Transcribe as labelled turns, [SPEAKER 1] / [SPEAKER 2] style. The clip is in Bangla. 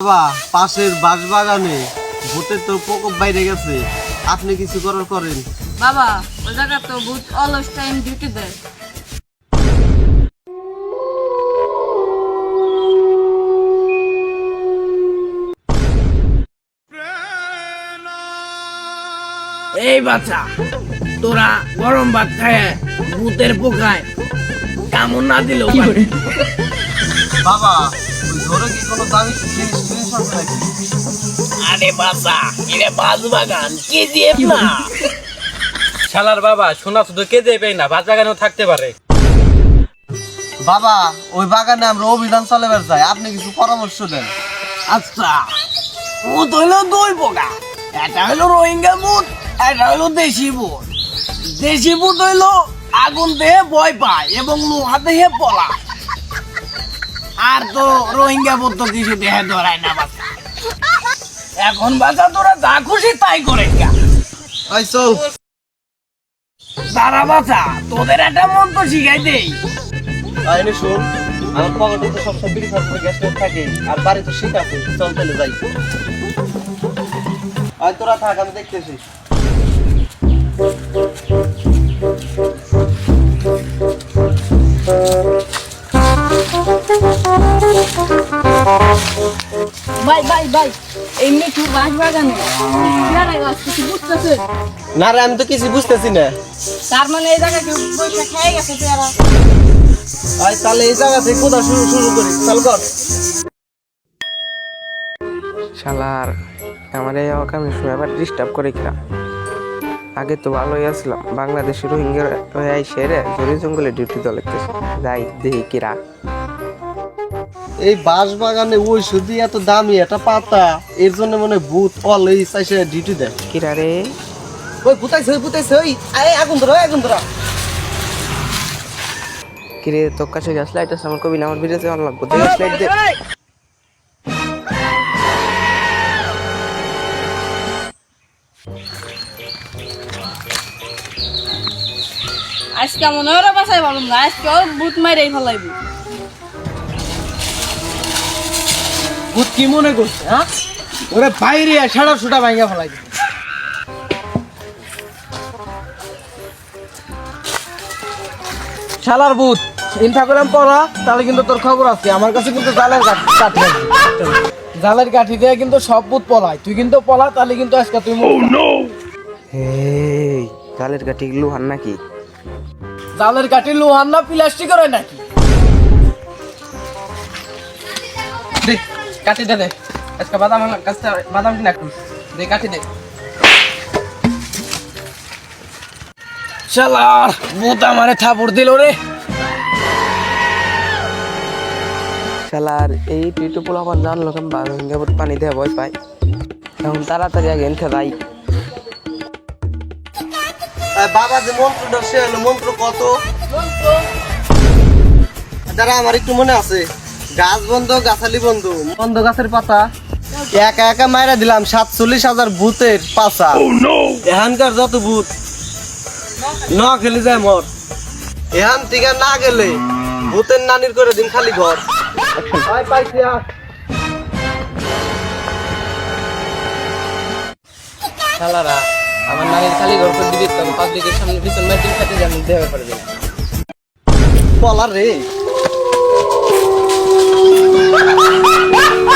[SPEAKER 1] বাবা পাশের বাঁশবাগানে ভূতের তো প্রকোপ বাইরে গেছে। আপনি কিছু করার করেন।
[SPEAKER 2] বাবা ওই জায়গা তো বহুত অলস টাইম ডিউটি দেয়
[SPEAKER 3] এই বাচ্চা তোরা গরম ভাত খায় ভূতের পোকায় কামড় না দিলেও
[SPEAKER 1] বাবা ওই ধরে কি কোনো দামি জিনিস
[SPEAKER 3] আরে এটা বাজ বাগান কে দিয়ে না
[SPEAKER 4] শালার বাবা শোনা শুধু কে দেবে না বাজ বাগানেও থাকতে পারে।
[SPEAKER 1] বাবা ওই বাগানে আমরা অভিযান চালাবার চাই আপনি কিছু পরামর্শ দেন।
[SPEAKER 3] আচ্ছা ভূত হইল দুই পোকা এটা হইল রোহিঙ্গা ভূত এটা হইল দেশি বুট দেশি ভূত হইল আগুন দেহে ভয় পায় এবং লোহা দেহে পলা আর তো রোহিঙ্গা ভূত তো কিছু দেহে ধরায় না বাচ্চা এখন বাচ্চা তোরা যা খুশি তাই করে তারা বাচ্চা তোদের একটা মন্ত্র শিখাই দেই।
[SPEAKER 1] আইনে শুন আমার পকেটে তো সবসময় বিড়ি খাওয়ার গ্যাস থাকে আর বাড়ি তো শীত আছে চল চলে যাই। আয় তোরা থাক আমি দেখতেছি।
[SPEAKER 2] ভাই ভাই ভাই বাগানে। গাছ কিছু বুঝতেছে?
[SPEAKER 1] না রে আমি তো কিছু বুঝতেছি না।
[SPEAKER 2] তার মানে এই জায়গা কেউ পয়সা খেয়ে গেছে পেয়ারা
[SPEAKER 1] আয় তাহলে এই জায়গা থেকে কোথা শুরু শুরু করি। চল কর।
[SPEAKER 5] শালার আমার এই অকামের সময় আবার ডিস্টার্ব করে কিনা আগে তো ভালোই আসলাম বাংলাদেশের রোহিঙ্গা হয়ে আইসে জরি জঙ্গলে ডিউটি দলে যাই দেখি কিরা।
[SPEAKER 1] এই বাঁশ বাগানে ওই শুধু এত দামি একটা পাতা এর জন্য মনে ভূত অলওয়েজ এসে ডিউটি দেয়।
[SPEAKER 5] কিরা রে?
[SPEAKER 1] ওই ভূতাইছে ওই ভূতাইছে ওই আয় আগুন ধরো আগুন ধরো।
[SPEAKER 5] কিরে তোর কাছে গ্যাস লাইট আছে আমার কবি না আমার বিরেতে অন লাগবো। গ্যাস লাইট দে।
[SPEAKER 2] আজকে মনে হয় বাসায় পারলাম না আজকে ভূত মাইরেই ফেলাইবি।
[SPEAKER 1] ভূত কি মনে করছে হ্যাঁ? ওরে বাইরে সাড়া সুটা ভাঙা ফেলাই শালার ভূত করলাম পড়া তাহলে কিন্তু তোর খবর আছে। আমার কাছে কিন্তু জালের কাঠি কাঠি জালের কাঠি দিয়ে কিন্তু সব ভূত পলায়। তুই কিন্তু পলা তাহলে কিন্তু আজকে তুই
[SPEAKER 5] এই গালের কাঠি লুহান নাকি?
[SPEAKER 1] জালের কাঠি লোহার না প্লাস্টিকের হয় নাকি? দে কাঠি দে দে। আজকে বাদাম বাদাম কিনা দে কাঠি দে।
[SPEAKER 3] শালার ভূত আমারে থাপড় দিল রে।
[SPEAKER 5] শালার এই টিটু পোলা আমার জানলো কেমন পানি দেওয়া ভয় পায়। এখন তাড়াতাড়ি আগে এনতে যাই।
[SPEAKER 1] বাবা যে মন্ত্রটা সে মন্ত্র কত? দাঁড়া আমার একটু মনে আছে। গাছ বন্ধ গাছালি বন্ধ। বন্ধ গাছের পাতা। একা একা মাইরা দিলাম সাতচল্লিশ হাজার ভূতের পাশা এখানকার যত ভূত ন খেলে যায় মর। এখান থেকে না গেলে ভূতের নানির করে দিন খালি ঘর। পাইছি
[SPEAKER 5] আমার নানির খালি ঘর করে দিবি তবে পাবলিকের সামনে পিছন মাইটিং খাতে যেন দেওয়া করে দিন
[SPEAKER 1] বলার রে।